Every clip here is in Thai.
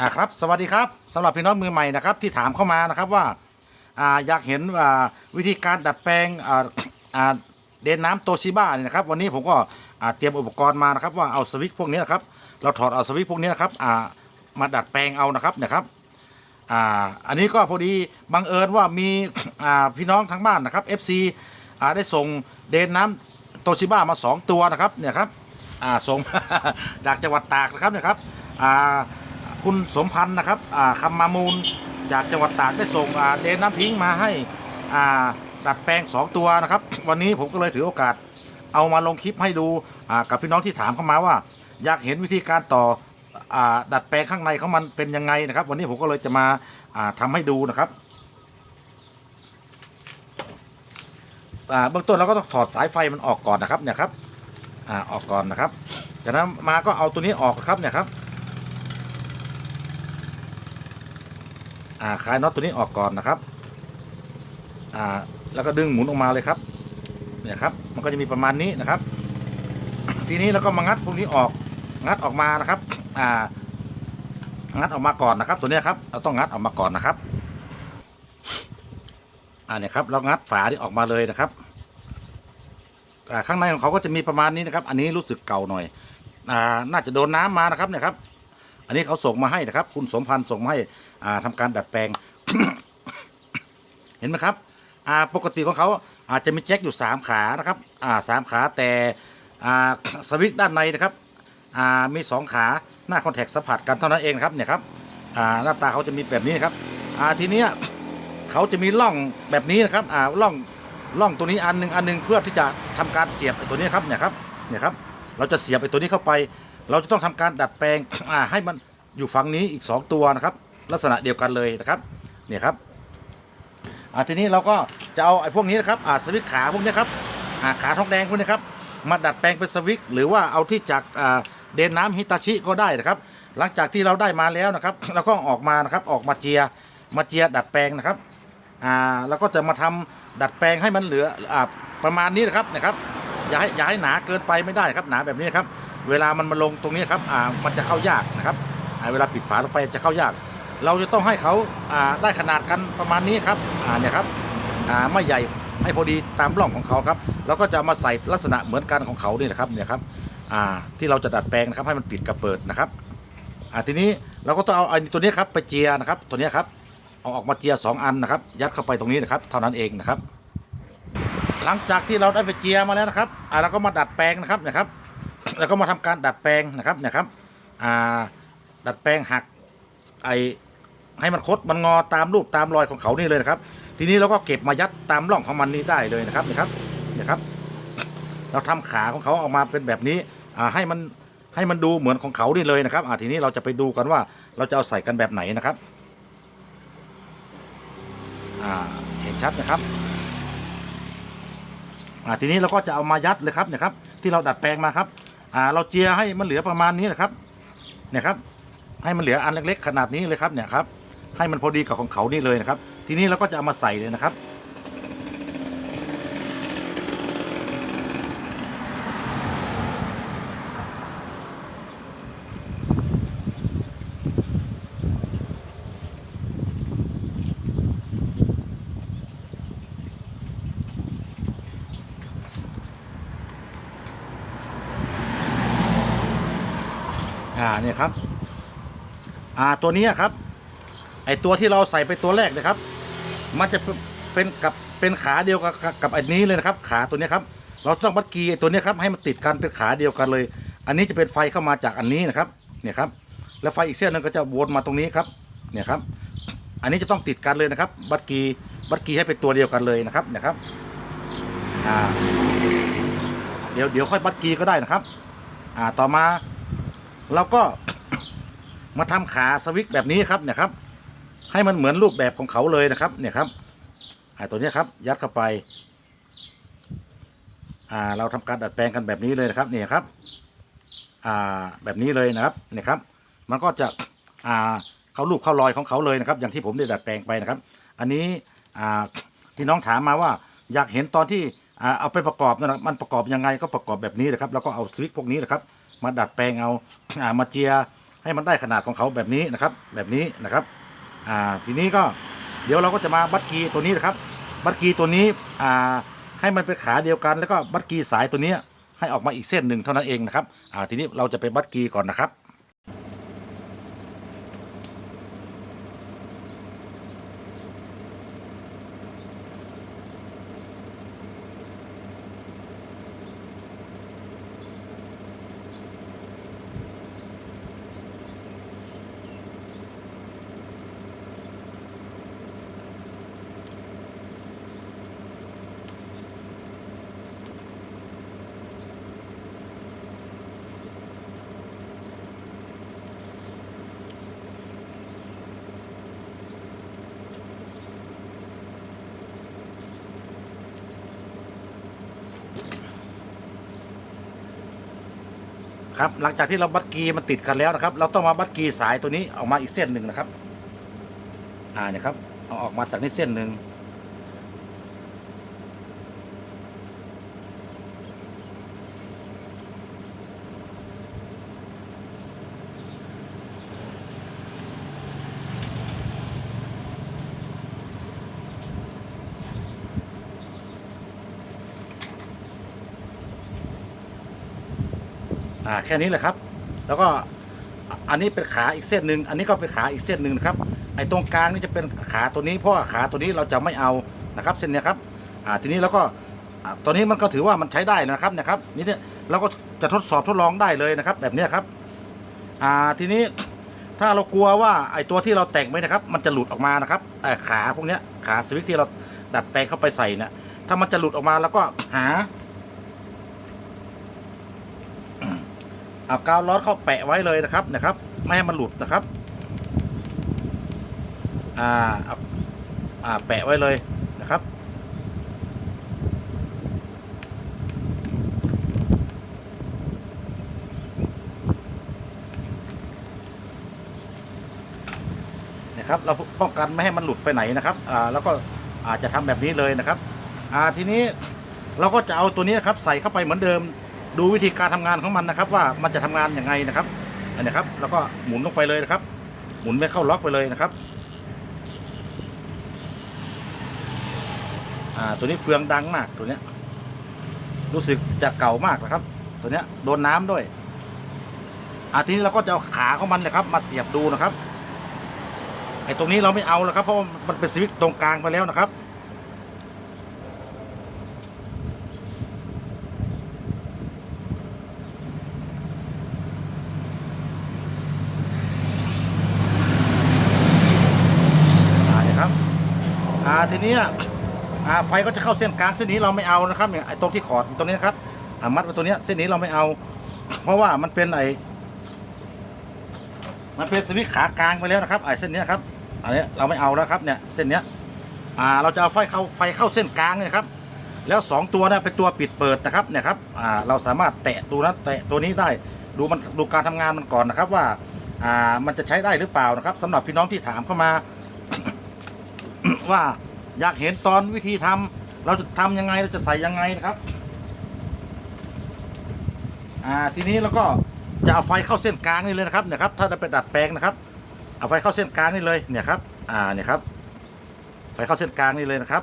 อ่าครับสวัสดีครับสำหรับพี่น้องมือใหม่นะครับที่ถามเข้ามานะครับว่าอ่าอยากเห็นอ่าวิธีการดัดแปลงอ่าอ่าเดนน้ำโตชิบ้าเนี่ยนะครับวันนี้ผมก็อ่าเตรียมอุปกรณ์มานะครับว่าเอาสวิตช์พวกนี้นะครับเราถอดเอาสวิตช์พวกนี้นะครับอ่ามาดัดแปลงเอานะครับเนะครับอ่าอันนี้ก็พอดีบังเอิญว่ามีอ่าพี่น้องทางบ้านนะครับ FC อ่าได้ส่งเดนน้ำโตชิบ้ามา 2 ตัวนะครับเนี่ยครับอ่าส่งจากจังหวัดตากนะครับเนี่ยครับอ่า คุณสมพันธ์นะครับอ่าคำมามูลจากจังหวัดตากได้ส่งเดนน้ำพิงมาให้อ่าดัดแปลง 2 ตัวนะครับ วันนี้ผมก็เลยถือโอกาสเอามาลงคลิปให้ดูกับพี่น้องที่ถามเข้ามาว่า อยากเห็นวิธีการต่ออดัดแปลงข้างในของมันเป็นยังไงนะครับ วันนี้ผมก็เลยจะมาาทำให้ดูนะครับเบื้องต้นเราก็ต้องถอดสายไฟมันออกก่อนนะครับเนี่ยครับออกก่อนนะครับจากนั้นมาก็เอาตัวนี้ออกครับเนี่ยครับ อ่าคลายน็อตตัวนี้ออกก่อนนะครับอ่าแล้วก็ดึงหมุนออกมาเลยครับเนี่ยครับมันก็จะมีประมาณนี้นะครับ ทีนี้เราก็มางัดพวกนี้ออกงัดออกมานะครับอ่างัดออกมาก่อนนะครับ ตัวนี้ครับเราต้องงัดออกมาก่อนนะครับอ่าเนี่ยครับเรางัดฝาที่ออกมาเลยนะครับอ่าข้างในของเขาก็จะมีประมาณนี้นะครับ อันนี้รู้สึกเก่าหน่อยอ่าน่าจะโดนน้ำมานะครับเนี่ยครับ อันนี้เขาส่งมาให้นะครับ คุณสมพันธ์ส่งมาให้อ่าทำการดัดแปลง เห็นไหมครับอ่าปกติของเขาอาจจะมีแจ็คอยู่ 3 ขานะครับอ่าสามขาแต่อ่าสวิตช์ด้านในนะครับอ่ามี 2 ขาหน้าคอนแทคสัมผัสกันเท่านั้นเองนะครับเนี่ยครับอ่าหน้าตาเขาจะมีแบบนี้นะครับอ่าทีเนี้ยเขาจะมีร่องแบบนี้นะครับอ่าร่องร่องตัวนี้อันหนึงอันหนึงเพื่อที่จะทำการเสียบไอ้ตัวนี้ครับเนี่ยครับเนี่ยครับเราจะเสียบไอ้ตัวนี้เข้าไป เราจะต้องทำการดัดแปลงให้มันอยู่ฝั่งนี้อีก 2 ตัวนะครับ ลักษณะเดียวกันเลยนะครับเนี่ยครับอ่าทีนี้เราก็จะเอาไอ้พวกนี้นะครับอ่าสวิตขาพวกนี้ครับอ่าขาทองแดงพวกนี้ครับมาดัดแปลงเป็นสวิตหรือว่าเอาที่จากอ่าเดนน้ำฮิตาชิก็ได้นะครับ หลังจากที่เราได้มาแล้วนะครับเราก็ออกมานะครับออกมาเจียมาเจียดัดแปลงนะครับอ่าแล้วก็จะมาทำดัดแปลงให้มันเหลืออ่าประมาณนี้นะครับนะครับอย่าให้อย่าให้หนาเกินไปไม่ได้ครับหนาแบบนี้ครับ เวลามันมาลงตรงนี้ครับอ่ามันจะเข้ายากนะครับอ่าเวลาปิดฝาลงไปจะเข้ายาก เราจะต้องให้เขาอ่าได้ขนาดกันประมาณนี้ครับอ่าเนี่ยครับอ่าไม่ใหญ่ให้พอดีตามร่องของเขาครับแล้วก็จะมาใส่ลักษณะเหมือนกันของเขานี่นะครับเนี่ยครับอ่าที่เราจะดัดแปลงนะครับให้มันปิดกับเปิดนะครับอ่าทีนี้เราก็ต้องเอาไอ้ตัวนี้ครับไปเจียนะครับ ตัวนี้ครับเอาออกมาเจียสองอันนะครับ ยัดเข้าไปตรงนี้นะครับ เท่านั้นเองนะครับ หลังจากที่เราได้ไปเจียมาแล้วนะครับอ่าเราก็มาดัดแปลงนะครับนะครับ แล้วก็มาทำการดัดแปลงนะครับเนะครับอ่าดัดแปลงหักไอให้มันคดมันงอตามรูปตามรอยของเขานี่เลยนะครับ ทีนี้เราก็เก็บมายัดตามร่องของมันนี้ได้เลยนะครับนะครับเนี่ยครับ เราทำขาของเขาออกมาเป็นแบบนี้อ่าให้มันให้มันดูเหมือนของเขานี่เลยนะครับอ่าทีนี้เราจะไปดูกันว่าเราจะเอาใส่กันแบบไหนนะครับอ่าเห็นชัดนะครับอ่าทีนี้เราก็จะเอามายัดเลยครับเนี่ยครับ ที่เราดัดแปลงมาครับ อ่าเราเจียให้มันเหลือประมาณนี้นะครับเนี่ยครับให้มันเหลืออันเล็กๆขนาดนี้เลยครับเนี่ยครับให้มันพอดีกับของเขานี่เลยนะครับ ทีนี้เราก็จะเอามาใส่เลยนะครับาเนี่ยครับ อ่าตัวนี้ครับ ไอตัวที่เราใส่ไปตัวแรกนะครับ มันจะเป็นกับเป็นขาเดียวกับกับอันนี้เลยนะครับ ขาตัวนี้ครับ เราต้องมัดกีไอตัวนี้ครับให้มันติดกันเป็นขาเดียวกันเลย อันนี้จะเป็นไฟเข้ามาจากอันนี้นะครับ เนี่ยครับ แล้วไฟอีกเส้นหนึงก็จะวนมาตรงนี้ครับ เนี่ยครับ อันนี้จะต้องติดกันเลยนะครับ บัดกีบัดกีให้เป็นตัวเดียวกันเลยนะครับเนี่ยครับ อ่า เดี๋ยวเดี๋ยวค่อยบัดกีก็ได้นะครับ อ่า ต่อมา เราก็มาทำขาสวิกแบบนี้ครับเนี่ยครับให้มันเหมือนรูปแบบของเขาเลยนะครับเนี่ยครับไอตัวเนี้ยครับยัดเข้าไปอ่าเราทำการดัดแปลงกันแบบนี้เลยนะครับเนี่ยครับอ่าแบบนี้เลยนะครับเนี่ยครับ มันก็จะอ่าเขารูปเข้ารอยของเขาเลยนะครับ อย่างที่ผมได้ดัดแปลงไปนะครับ อันนี้อ่าพี่น้องถามมาว่าอยากเห็นตอนที่อ่าเอาไปประกอบนะครับมันประกอบยังไงก็ประกอบแบบนี้นะครับ แล้วก็เอาสวิกพวกนี้นะครับ มาดัดแปลงเอาอ่ามาเจียให้มันได้ขนาดของเขาแบบนี้นะครับ แบบนี้นะครับอ่าทีนี้ก็เดี๋ยวเราก็จะมาบัดกีตัวนี้นะครับ บัดกีตัวนี้อ่าให้มันเป็นขาเดียวกัน แล้วก็บัดกีสายตัวนี้ให้ออกมาอีกเส้นหนึ่งเท่านั้นเองนะครับอ่าทีนี้เราจะไปบัดกีก่อนนะครับ ครับหลังจากที่เราบัดกีมันติดกันแล้วนะครับ เราต้องมาบัดกีสายตัวนี้ออกมาอีกเส้นหนึ่งนะครับ อ่าเนี่ยครับเอาออกมาจากนี้เส้นหนึ่ง อ่าแค่นี้แหละครับ แล้วก็อันนี้เป็นขาอีกเส้นหนึ่งอันนี้ก็เป็นขาอีกเส้นหนึ่งนะครับไอ้ตรงกลางนี่จะเป็นขาตัวนี้เพราะว่าขาตัวนี้เราจะไม่เอานะครับ เส้นนี้ครับอ่าทีนี้แล้วก็อ่าตัวนี้มันก็ถือว่ามันใช้ได้นะครับนะครับนี่เนี่ยเราก็จะทดสอบทดลองได้เลยนะครับ แบบนี้ครับอ่าทีนี้ถ้าเรากลัวว่าไอ้ตัวที่เราแต่งไว้นะครับ มันจะหลุดออกมานะครับไอ้ขาพวกเนี้ยขาสวิตช์ที่เราดัดแปลงเข้าไปใส่เนี่ยถ้ามันจะหลุดออกมาแล้วก็หา เอากาวร้อเข้าแปะไว้เลยนะครับนะครับ ไม่ให้มันหลุดนะครับอ่าเอาอ่าแปะไว้เลยนะครับนะครับเราป้องกันไม่ให้มันหลุดไปไหนนะครับอ่าแล้วก็อาจจะทำแบบนี้เลยนะครับอ่าทีนี้เราก็จะเอาตัวนี้นะครับใส่เข้าไปเหมือนเดิม ดูวิธีการทำงานของมันนะครับ ว่ามันจะทำงานยังไงนะครับอันนี้ครับ แล้วก็หมุนลงไปเลยนะครับ หมุนไม่เข้าล็อกไปเลยนะครับอ่าตัวนี้เฟืองดังมากตัวเนี้ยรู้สึกจะเก่ามากนะครับ ตัวเนี้ยโดนน้ำด้วยอ่าทีนี้เราก็จะเอาขาของมันนะครับ มาเสียบดูนะครับไอ้ตรงนี้เราไม่เอาแล้วครับเพราะมันเป็นสวิตช์ตรงกลางไปแล้วนะครับ อ่าเนี่ยครับาทีนี้อ่าไฟก็จะเข้าเส้นกลางเส้นนี้เราไม่เอานะครับเนี่ยไอ้ตรงที่ขอดตรงนี้นะครับอ่ามัดไว้ตัวเนี้ยเส้นนี้เราไม่เอา เพราะว่ามันเป็นไอ้มันเป็นสวิตช์ขากลางไปแล้วนะครับไอ้เส้นเนี้ยครับอันนี้เราไม่เอาแล้วครับเนี่ยเส้นเนี้ยอ่าเราจะเอาไฟเข้าไฟเข้าเส้นกลางเนี่ยครับแล้วสองตัวนะเป็นตัวปิดเปิดนะครับเนี่ยครับอ่าเราสามารถแตะดูนะแตะตัวนี้ได้ดูมันดูการทำงานมันก่อนนะครับว่าอ่ามันจะใช้ได้หรือเปล่านะครับสำหรับพี่น้องที่ถามเข้ามาว่า อยากเห็นตอนวิธีทำเราจะทำยังไงเราจะใส่ยังไงนะครับ อ่าทีนี้เราก็จะเอาไฟเข้าเส้นกลางนี่เลยนะครับเนี่ยครับถ้าเราไปดัดแปลงนะครับ เอาไฟเข้าเส้นกลางนี่เลยเนี่ยครับ อ่าเนี่ยครับไฟเข้าเส้นกลางนี่เลยนะครับ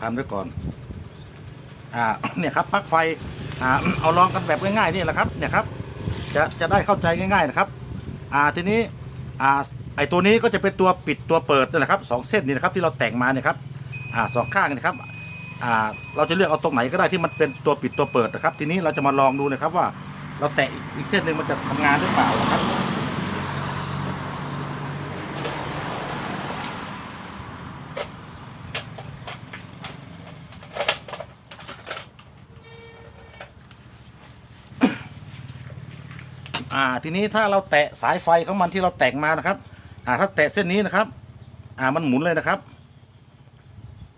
พันไว้ก่อน อ่า เนี่ยครับปลั๊กไฟ อ่าเอาลองกันแบบง่ายๆนี่แหละครับเนี่ยครับจะจะได้เข้าใจง่ายๆนะครับอ่าทีนี้อ่าไอตัวนี้ก็จะเป็นตัวปิดตัวเปิดนั่นแหละครับสองเส้นนี่นะครับที่เราแต่งมาเนี่ยครับอ่าสองข้างนี่นะครับอ่าเราจะเลือกเอาตรงไหนก็ได้ที่มันเป็นตัวปิดตัวเปิดนะครับ ทีนี้เราจะมาลองดูนะครับว่าเราแตะอีกเส้นหนึ่งมันจะทำงานหรือเปล่านะครับ อ่าทีนี้ถ้าเราแตะสายไฟของมันที่เราแต่งมานะครับ อ่าถ้าแตะเส้นนี้นะครับ อ่ามันหมุนเลยนะครับ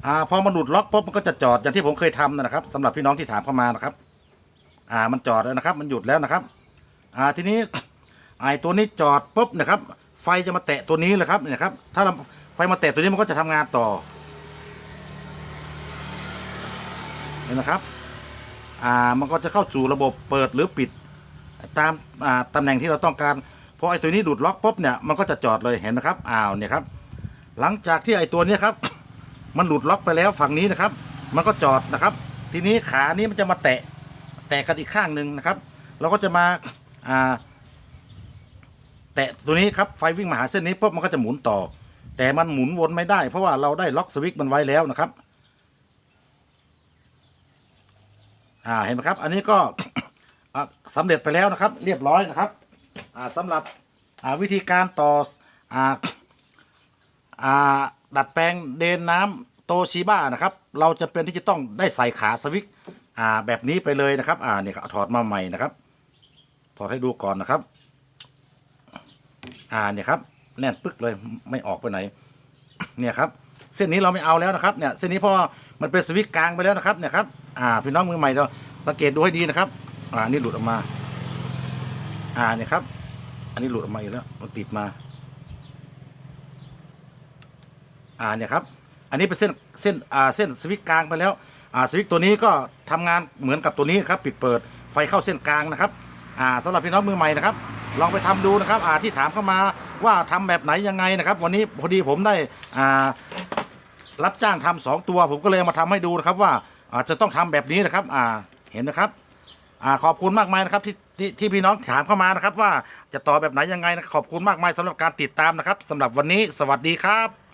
อ่าพอมันหลุดล็อกปุ๊บมันก็จะจอดอย่างที่ผมเคยทำนะครับสำหรับพี่น้องที่ถามเข้ามานะครับ อ่ามันจอดแล้วนะครับ มันหยุดแล้วนะครับ อ่าทีนี้ไอ้ตัวนี้จอดปุ๊บนะครับ ไฟจะมาแตะตัวนี้เลยครับเนี่ยครับ ถ้าเราไฟมาแตะตัวนี้มันก็จะทำงานต่อเห็นไหมครับ อ่า มันก็จะเข้าสู่ระบบเปิดหรือปิด ตามอ่าตำแหน่งที่เราต้องการพอไอ้ตัวนี้ดูดล็อกปุ๊บเนี่ยมันก็จะจอดเลยเห็นไหมครับอ้าวเนี่ยครับ หลังจากที่ไอ้ตัวเนี้ยครับ มันหลุดล็อกไปแล้วฝั่งนี้นะครับ มันก็จอดนะครับ ทีนี้ขานี้มันจะมาแตะแตะกันอีกข้างหนึ่งนะครับ เราก็จะมาอ่าแตะตัวนี้ครับไฟวิ่งมาหาเส้นนี้ปุ๊บมันก็จะหมุนต่อ แต่มันหมุนวนไม่ได้ เพราะว่าเราได้ล็อกสวิตช์มันไว้แล้วนะครับอ่าเห็นไหมครับ อันนี้ก็ สำเร็จไปแล้วนะครับ เรียบร้อยนะครับอ่าสำหรับวิธีการต่ออัดแปลงเดนน้ำโตชิบ้านะครับ เราจะเป็นที่จะต้องได้ใส่ขาสวิตช์อ่าแบบนี้ไปเลยนะครับอ่าเนี่ยครับถอดมาใหม่นะครับ ถอดให้ดูก่อนนะครับอ่าเนี่ยครับแน่นปึ๊กเลยไม่ออกไปไหน เนี่ยครับ เส้นนี้เราไม่เอาแล้วนะครับเนี่ยเส้นนี้พราะว่ามันเป็นสวิตกลางไปแล้วนะครับเนี่ยครับอ่าพี่น้องมือใหม่เราสังเกตดูให้ดีนะครับ อ่าอันนี่หลุดออกมา อ่าเนี่ยครับ อันนี้หลุดออกมาอีกแล้วมันติดมา อ่าเนี่ยครับ อันนี้เป็นเส้นเส้นอ่าเส้นสวิตกลางไปแล้ว อ่าสวิตตัวนี้ก็ทำงานเหมือนกับตัวนี้ครับ ปิดเปิดไฟเข้าเส้นกลางนะครับ อ่าสำหรับพี่น้องมือใหม่นะครับ ลองไปทำดูนะครับ อ่าที่ถามเข้ามาว่าทำแบบไหนยังไงนะครับ วันนี้พอดีผมได้อ่ารับจ้างทำสองตัว ผมก็เลยมาทำให้ดูนะครับว่าอ่าจะต้องทำแบบนี้นะครับ อ่าเห็นนะครับ อ่าขอบคุณมากมายนะครับที่ที่ที่พี่น้องถามเข้ามานะครับ ว่าจะต่อแบบไหนยังไงนะขอบคุณมากมายสำหรับการติดตามนะครับสำหรับวันนี้สวัสดีครับ